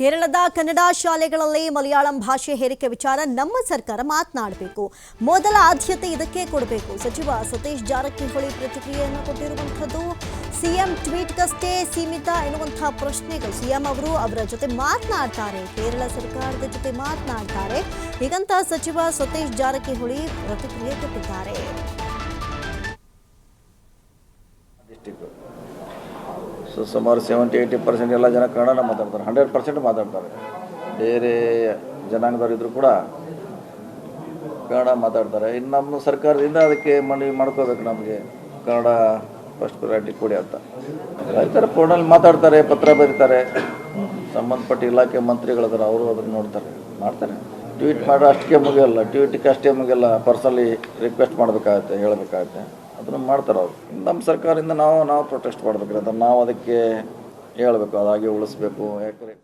ಕೇರಳದ ಕನ್ನಡ ಶಾಲೆಗಳಲ್ಲಿ ಮಲಯಾಳಂ ಭಾಷೆ ಹೇರಿಕೆ ವಿಚಾರ ನಮ್ಮ ಸರ್ಕಾರ ಮಾತನಾಡಬೇಕು. ಮೊದಲ ಆದ್ಯತೆ ಇದಕ್ಕೆ ಕೊಡಬೇಕು. ಸಚಿವ ಸತೀಶ್ ಜಾರಕಿಹೊಳಿ ಪ್ರತಿಕ್ರಿಯೆಯನ್ನು ಕೊಟ್ಟಿರುವಂಥದ್ದು, ಸಿಎಂ ಟ್ವೀಟ್ಗಷ್ಟೇ ಸೀಮಿತ ಎನ್ನುವಂತಹ ಪ್ರಶ್ನೆಗಳು. ಸಿಎಂ ಅವರು ಅವರ ಜೊತೆ ಮಾತನಾಡ್ತಾರೆ. ಕೇರಳ ಸರ್ಕಾರದ ಜೊತೆ ಮಾತನಾಡ್ತಾರೆ. ಹೀಗಂತ ಸಚಿವ ಸತೀಶ್ ಜಾರಕಿಹೊಳಿ ಪ್ರತಿಕ್ರಿಯೆ ಕೊಟ್ಟಿದ್ದಾರೆ. ಸೊ, ಸುಮಾರು ಸೆವೆಂಟಿ ಏಯ್ಟಿ ಪರ್ಸೆಂಟ್ ಎಲ್ಲ ಜನ ಕನ್ನಡನ ಮಾತಾಡ್ತಾರೆ. ಹಂಡ್ರೆಡ್ ಪರ್ಸೆಂಟ್ ಮಾತಾಡ್ತಾರೆ. ಬೇರೆ ಜನಾಂಗದವರಿದ್ದರೂ ಕೂಡ ಕನ್ನಡ ಮಾತಾಡ್ತಾರೆ. ಇನ್ನು ನಮ್ಮ ಸರ್ಕಾರದಿಂದ ಅದಕ್ಕೆ ಮನವಿ ಮಾಡ್ಕೋಬೇಕು ನಮಗೆ. ಕನ್ನಡ ಫಸ್ಟ್ ಪ್ರಯಾರಿಟಿ ಕೊಡಿ ಅಂತ. ರೈತರ ಫೋನಲ್ಲಿ ಮಾತಾಡ್ತಾರೆ, ಪತ್ರ ಬರೀತಾರೆ. ಸಂಬಂಧಪಟ್ಟ ಇಲಾಖೆ ಮಂತ್ರಿಗಳದಾರ ಅವರು ಅದನ್ನು ನೋಡ್ತಾರೆ. ಮಾಡ್ತಾರೆ. ಟ್ವೀಟ್ ಮಾಡೋ ಅಷ್ಟಕ್ಕೆ ಮುಗಿಯಲ್ಲ. ಟ್ವೀಟಿಗೆ ಅಷ್ಟೇ ಮುಗಿಯಲ್ಲ. ಪರ್ಸನಲಿ ರಿಕ್ವೆಸ್ಟ್ ಮಾಡಬೇಕಾಗತ್ತೆ, ಹೇಳಬೇಕಾಗತ್ತೆ. ಅದನ್ನು ಮಾಡ್ತಾರೆ ಅವರು. ನಮ್ಮ ಸರ್ಕಾರದಿಂದ ನಾವು ನಾವು ಪ್ರೊಟೆಸ್ಟ್ ಮಾಡಬೇಕಿರುತ್ತೆ ನಾವು ಅದಕ್ಕೆ ಹೇಳಬೇಕು, ಅದಾಗೆ ಉಳಿಸ್ಬೇಕು. ಯಾಕಂದರೆ